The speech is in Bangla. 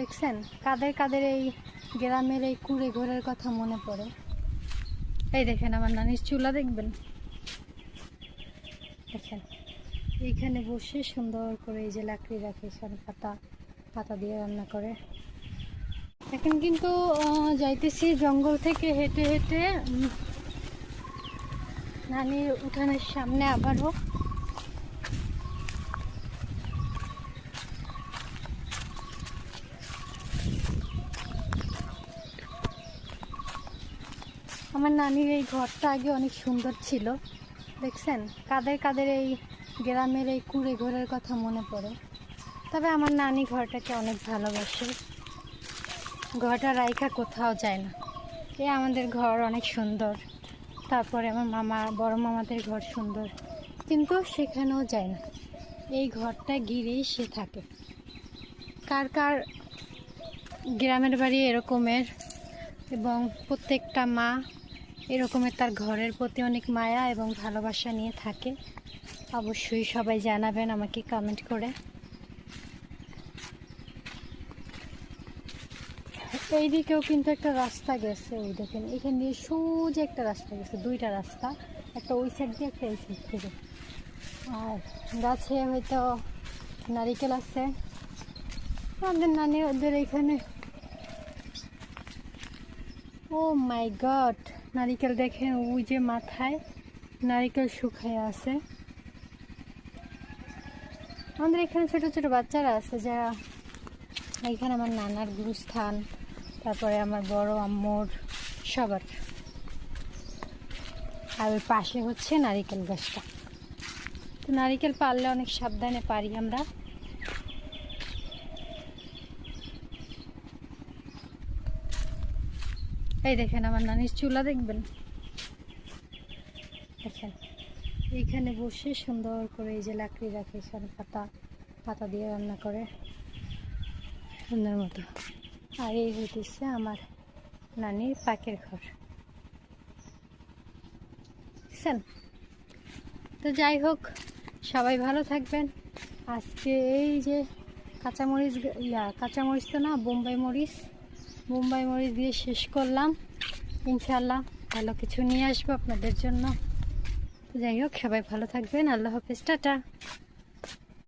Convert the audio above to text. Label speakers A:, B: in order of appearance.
A: দেখছেন? কাদের কাদের এই গ্রামের এই কুড়ে ঘরের কথা মনে পড়ে? এই দেখেন আমার নানির চুলা দেখবেন? দেখেন, এইখানে বসে সুন্দর করে এই যে লাকড়ি রাখে, এখানে পাতা পাতা দিয়ে রান্না করে। এখন কিন্তু যাইতেছি জঙ্গল থেকে হেঁটে হেঁটে। নানির উঠানের সামনে আবারও আমার নানির এই ঘরটা আগে অনেক সুন্দর ছিল। দেখছেন? কাদের কাদের এই গ্রামের এই কুড়ে ঘরের কথা মনে পড়ে। তবে আমার নানি ঘরটাকে অনেক ভালোবাসে। ঘরটা রাইখা কোথাও যায় না। এ আমাদের ঘর অনেক সুন্দর। তারপরে আমার মামা, বড় মামাদের ঘর সুন্দর। কিন্তু সেখানেও যায় না। এই ঘরটা ঘিরেই সে থাকে। কার কার গ্রামের বাড়ি এরকমের এবং প্রত্যেকটা মা এরকমের তার ঘরের প্রতি অনেক মায়া এবং ভালোবাসা নিয়ে থাকে। অবশ্যই সবাই জানাবেন আমাকে কমেন্ট করে। এই দিকেও কিন্তু একটা রাস্তা গেছে ওই দেখেন, এখান দিয়ে সোজা একটা রাস্তা গেছে, দুইটা রাস্তা, একটা ওই সাইড দিয়ে, একটা এই সাইড থেকে। আর গাছে হয়তো নারিকেল আছে। আমাদের নানি ওদের এখানে ও মাই গড নারিকেল দেখেন, ওই যে মাথায় নারিকেল শুকায় আছে। আমাদের এখানে ছোট ছোট বাচ্চারা আছে, যারা এখানে আমার নানার গুরুস্থান, তারপরে আমার বড় আম্মুর সবার। আর ওই পাশে হচ্ছে নারিকেল গাছটা। তো নারিকেল পারলে অনেক সাবধানে পারি আমরা। এই দেখেন, আমার নানির চুলা দেখবেন? দেখেন, এইখানে বসে সুন্দর করে এই যে লাকড়ি রাখে, এখানে পাতা পাতা দিয়ে রান্না করে। সুন্দর মতো। আর এই হইতেছে আমার নানির পাকের ঘর। বুঝছেন তো যাই হোক, সবাই ভালো থাকবেন। আজকে এই যে কাঁচামরিচ, ইয়া, কাঁচামরিচ তো না, বোম্বাই মরিচ। বোম্বাই মরিচ দিয়ে শেষ করলাম। ইনশাল্লাহ ভালো কিছু নিয়ে আসব আপনাদের জন্য। যাই হোক, সবাই ভালো থাকবেন। আল্লাহ হাফিজ। টাটা।